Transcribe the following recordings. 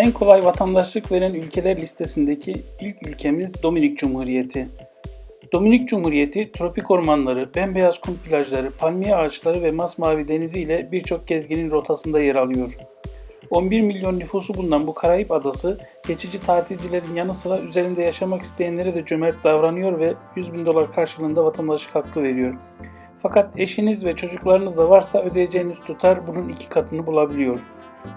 En kolay vatandaşlık veren ülkeler listesindeki ilk ülkemiz Dominik Cumhuriyeti. Dominik Cumhuriyeti tropik ormanları, bembeyaz kum plajları, palmiye ağaçları ve masmavi denizi ile birçok gezginin rotasında yer alıyor. 11 milyon nüfusu bulunan bu Karayip adası geçici tatilcilerin yanı sıra üzerinde yaşamak isteyenlere de cömert davranıyor ve 100 bin dolar karşılığında vatandaşlık hakkı veriyor. Fakat eşiniz ve çocuklarınız da varsa ödeyeceğiniz tutar bunun iki katını bulabiliyor.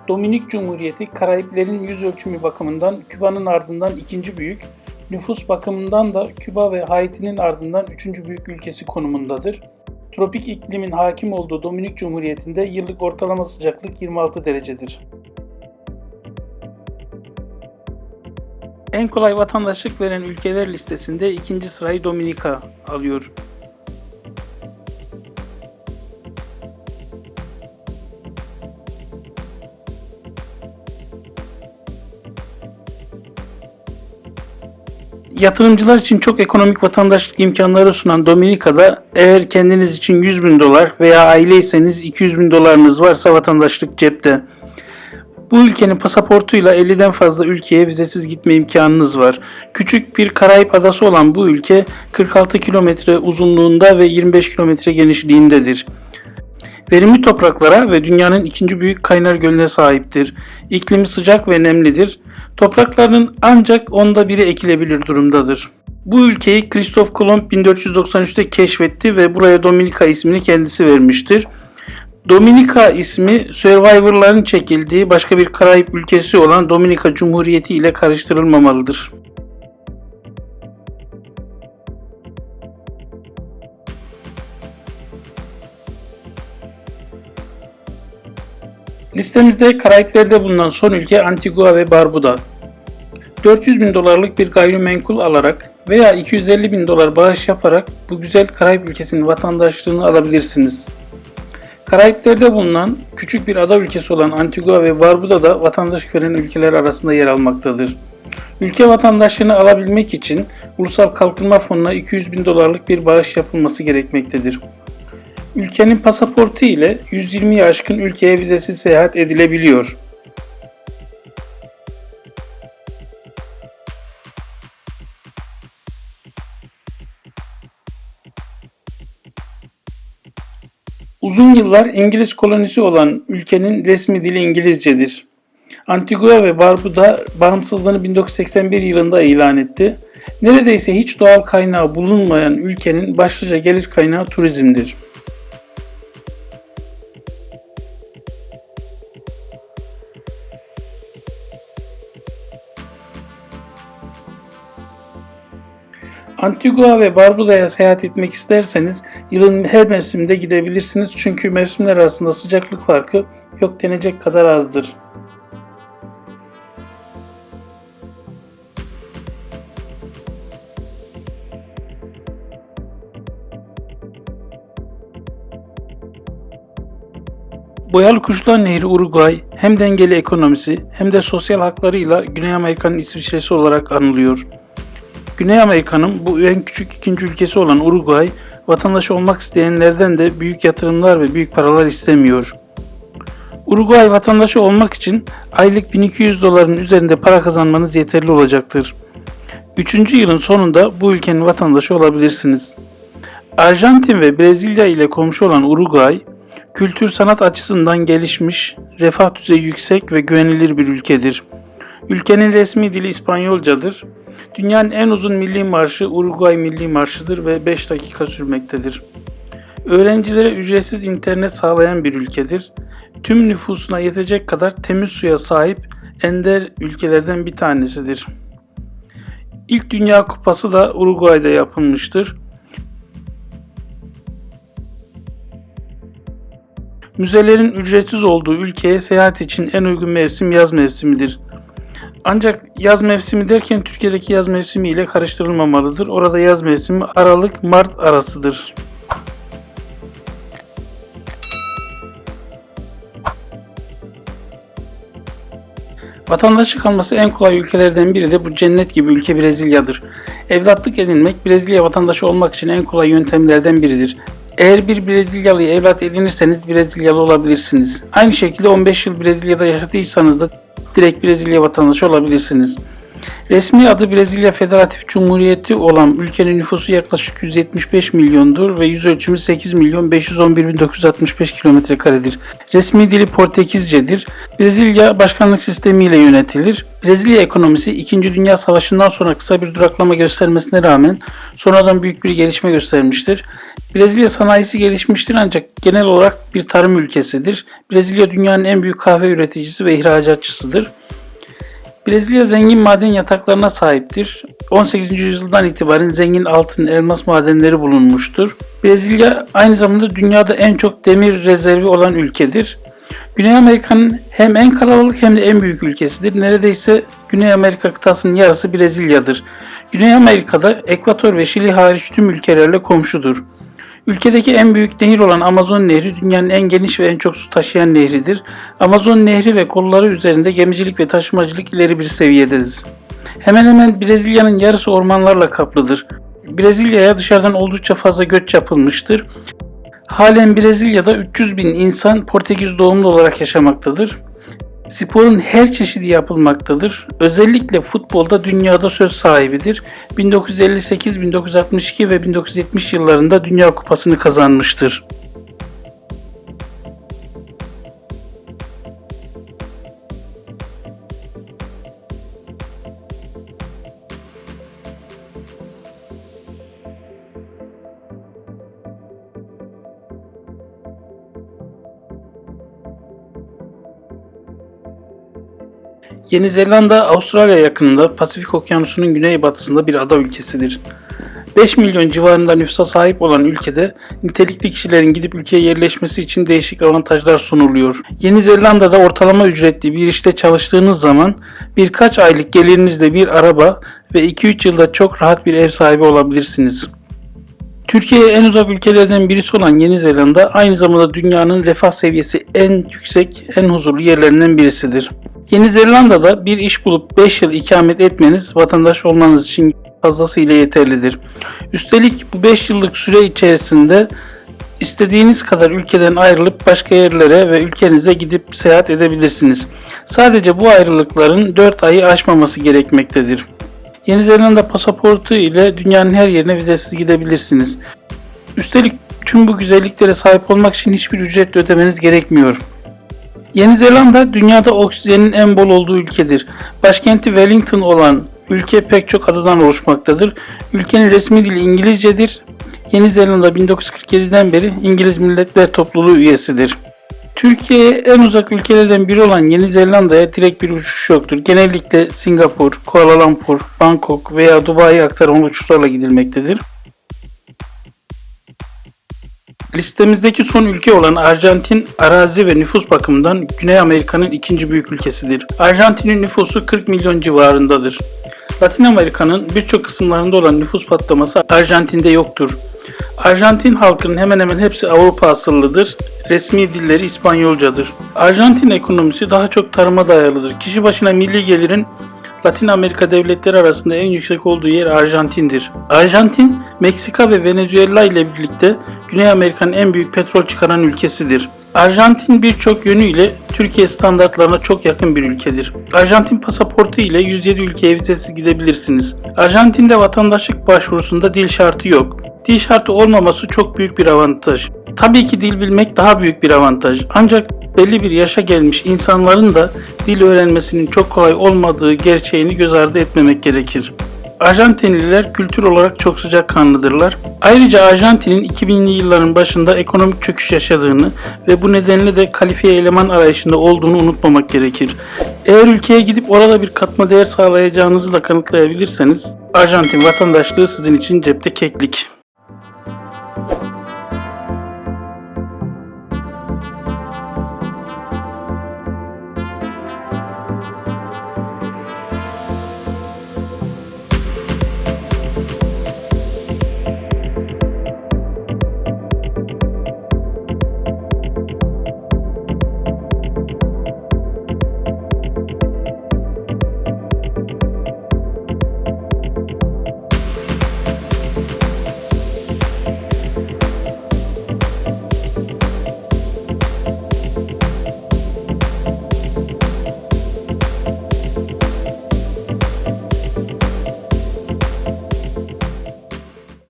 Dominik Cumhuriyeti Karayiplerin yüz ölçümü bakımından Küba'nın ardından ikinci büyük, nüfus bakımından da Küba ve Haiti'nin ardından üçüncü büyük ülkesi konumundadır. Tropik iklimin hakim olduğu Dominik Cumhuriyeti'nde yıllık ortalama sıcaklık 26 derecedir. En kolay vatandaşlık veren ülkeler listesinde ikinci sırayı Dominika alıyor. Yatırımcılar için çok ekonomik vatandaşlık imkanları sunan Dominika'da eğer kendiniz için 100 bin dolar veya aileyseniz 200 bin dolarınız varsa vatandaşlık cepte. Bu ülkenin pasaportuyla 50'den fazla ülkeye vizesiz gitme imkanınız var. Küçük bir Karayip adası olan bu ülke 46 kilometre uzunluğunda ve 25 kilometre genişliğindedir. Verimli topraklara ve dünyanın ikinci büyük kaynar gölüne sahiptir. İklimi sıcak ve nemlidir. Topraklarının ancak onda biri ekilebilir durumdadır. Bu ülkeyi Kristof Kolomb 1493'te keşfetti ve buraya Dominika ismini kendisi vermiştir. Dominika ismi Survivor'ların çekildiği başka bir Karayip ülkesi olan Dominika Cumhuriyeti ile karıştırılmamalıdır. Listemizde Karayipler'de bulunan son ülke Antigua ve Barbuda. 400 bin dolarlık bir gayrimenkul alarak veya 250 bin dolar bağış yaparak bu güzel Karayip ülkesinin vatandaşlığını alabilirsiniz. Karayipler'de bulunan küçük bir ada ülkesi olan Antigua ve Barbuda da vatandaşlık veren ülkeler arasında yer almaktadır. Ülke vatandaşlığını alabilmek için Ulusal Kalkınma Fonu'na 200 bin dolarlık bir bağış yapılması gerekmektedir. Ülkenin pasaportu ile 120'yi aşkın ülkeye vizesiz seyahat edilebiliyor. Uzun yıllar İngiliz kolonisi olan ülkenin resmi dili İngilizcedir. Antigua ve Barbuda bağımsızlığını 1981 yılında ilan etti. Neredeyse hiç doğal kaynağı bulunmayan ülkenin başlıca gelir kaynağı turizmdir. Antigua ve Barbuda'ya seyahat etmek isterseniz yılın her mevsiminde gidebilirsiniz çünkü mevsimler arasında sıcaklık farkı yok denecek kadar azdır. Boyalı Kuşlar Nehri Uruguay hem dengeli ekonomisi hem de sosyal haklarıyla Güney Amerika'nın İsviçresi olarak anılıyor. Güney Amerika'nın bu en küçük ikinci ülkesi olan Uruguay, vatandaşı olmak isteyenlerden de büyük yatırımlar ve büyük paralar istemiyor. Uruguay vatandaşı olmak için aylık 1200 doların üzerinde para kazanmanız yeterli olacaktır. Üçüncü yılın sonunda bu ülkenin vatandaşı olabilirsiniz. Arjantin ve Brezilya ile komşu olan Uruguay, kültür sanat açısından gelişmiş, refah düzeyi yüksek ve güvenilir bir ülkedir. Ülkenin resmi dili İspanyolcadır. Dünyanın en uzun milli marşı Uruguay Milli Marşı'dır ve 5 dakika sürmektedir. Öğrencilere ücretsiz internet sağlayan bir ülkedir. Tüm nüfusuna yetecek kadar temiz suya sahip ender ülkelerden bir tanesidir. İlk Dünya Kupası da Uruguay'da yapılmıştır. Müzelerin ücretsiz olduğu ülkeye seyahat için en uygun mevsim yaz mevsimidir. Ancak yaz mevsimi derken Türkiye'deki yaz mevsimi ile karıştırılmamalıdır. Orada yaz mevsimi Aralık-Mart arasıdır. Vatandaşlık alması en kolay ülkelerden biri de bu cennet gibi ülke Brezilya'dır. Evlatlık edinmek Brezilya vatandaşı olmak için en kolay yöntemlerden biridir. Eğer bir Brezilyalıyı evlat edinirseniz Brezilyalı olabilirsiniz. Aynı şekilde 15 yıl Brezilya'da yaşadıysanız da direkt Brezilya vatandaşı olabilirsiniz. Resmi adı Brezilya Federatif Cumhuriyeti olan ülkenin nüfusu yaklaşık 175 milyondur ve yüz ölçümü 8 milyon 511 bin 965 kilometre karedir. Resmi dili Portekizcedir. Brezilya başkanlık sistemiyle yönetilir. Brezilya ekonomisi 2. Dünya Savaşı'ndan sonra kısa bir duraklama göstermesine rağmen sonradan büyük bir gelişme göstermiştir. Brezilya sanayisi gelişmiştir ancak genel olarak bir tarım ülkesidir. Brezilya dünyanın en büyük kahve üreticisi ve ihracatçısıdır. Brezilya zengin maden yataklarına sahiptir. 18. yüzyıldan itibaren zengin altın, elmas madenleri bulunmuştur. Brezilya aynı zamanda dünyada en çok demir rezervi olan ülkedir. Güney Amerika'nın hem en kalabalık hem de en büyük ülkesidir. Neredeyse Güney Amerika kıtasının yarısı Brezilya'dır. Güney Amerika'da Ekvator ve Şili hariç tüm ülkelerle komşudur. Ülkedeki en büyük nehir olan Amazon Nehri dünyanın en geniş ve en çok su taşıyan nehridir. Amazon Nehri ve kolları üzerinde gemicilik ve taşımacılık ileri bir seviyededir. Hemen hemen Brezilya'nın yarısı ormanlarla kaplıdır. Brezilya'ya dışarıdan oldukça fazla göç yapılmıştır. Halen Brezilya'da 300 bin insan Portekiz doğumlu olarak yaşamaktadır. Sporun her çeşidi yapılmaktadır. Özellikle futbolda dünyada söz sahibidir. 1958, 1962 ve 1970 yıllarında Dünya Kupası'nı kazanmıştır. Yeni Zelanda, Avustralya yakınında Pasifik Okyanusu'nun güneybatısında bir ada ülkesidir. 5 milyon civarında nüfusa sahip olan ülkede nitelikli kişilerin gidip ülkeye yerleşmesi için değişik avantajlar sunuluyor. Yeni Zelanda'da ortalama ücretli bir işte çalıştığınız zaman birkaç aylık gelirinizle bir araba ve 2-3 yılda çok rahat bir ev sahibi olabilirsiniz. Türkiye'ye en uzak ülkelerden birisi olan Yeni Zelanda aynı zamanda dünyanın refah seviyesi en yüksek, en huzurlu yerlerinden birisidir. Yeni Zelanda'da bir iş bulup 5 yıl ikamet etmeniz vatandaş olmanız için fazlasıyla yeterlidir. Üstelik bu 5 yıllık süre içerisinde istediğiniz kadar ülkeden ayrılıp başka yerlere ve ülkenize gidip seyahat edebilirsiniz. Sadece bu ayrılıkların 4 ayı aşmaması gerekmektedir. Yeni Zelanda pasaportu ile dünyanın her yerine vizesiz gidebilirsiniz. Üstelik tüm bu güzelliklere sahip olmak için hiçbir ücret ödemeniz gerekmiyor. Yeni Zelanda dünyada oksijenin en bol olduğu ülkedir. Başkenti Wellington olan ülke pek çok adadan oluşmaktadır. Ülkenin resmi dili İngilizcedir. Yeni Zelanda 1947'den beri İngiliz Milletler Topluluğu üyesidir. Türkiye'ye en uzak ülkelerden biri olan Yeni Zelanda'ya direkt bir uçuş yoktur. Genellikle Singapur, Kuala Lumpur, Bangkok veya Dubai'ye aktarmalı uçuşlarla gidilmektedir. Listemizdeki son ülke olan Arjantin arazi ve nüfus bakımından Güney Amerika'nın ikinci büyük ülkesidir. Arjantin'in nüfusu 40 milyon civarındadır. Latin Amerika'nın birçok kısımlarında olan nüfus patlaması Arjantin'de yoktur. Arjantin halkının hemen hemen hepsi Avrupa asıllıdır. Resmi dilleri İspanyolcadır. Arjantin ekonomisi daha çok tarıma dayalıdır. Kişi başına milli gelirin Latin Amerika devletleri arasında en yüksek olduğu yer Arjantin'dir. Arjantin, Meksika ve Venezuela ile birlikte Güney Amerika'nın en büyük petrol çıkaran ülkesidir. Arjantin birçok yönüyle Türkiye standartlarına çok yakın bir ülkedir. Arjantin pasaportu ile 107 ülkeye vizesiz gidebilirsiniz. Arjantin'de vatandaşlık başvurusunda dil şartı yok. Dil şartı olmaması çok büyük bir avantaj. Tabii ki dil bilmek daha büyük bir avantaj. Ancak belli bir yaşa gelmiş insanların da dil öğrenmesinin çok kolay olmadığı gerçeğini göz ardı etmemek gerekir. Arjantinliler kültür olarak çok sıcakkanlıdırlar. Ayrıca Arjantin'in 2000'li yılların başında ekonomik çöküş yaşadığını ve bu nedenle de kalifiye eleman arayışında olduğunu unutmamak gerekir. Eğer ülkeye gidip orada bir katma değer sağlayacağınızı da kanıtlayabilirseniz Arjantin vatandaşlığı sizin için cepte keklik.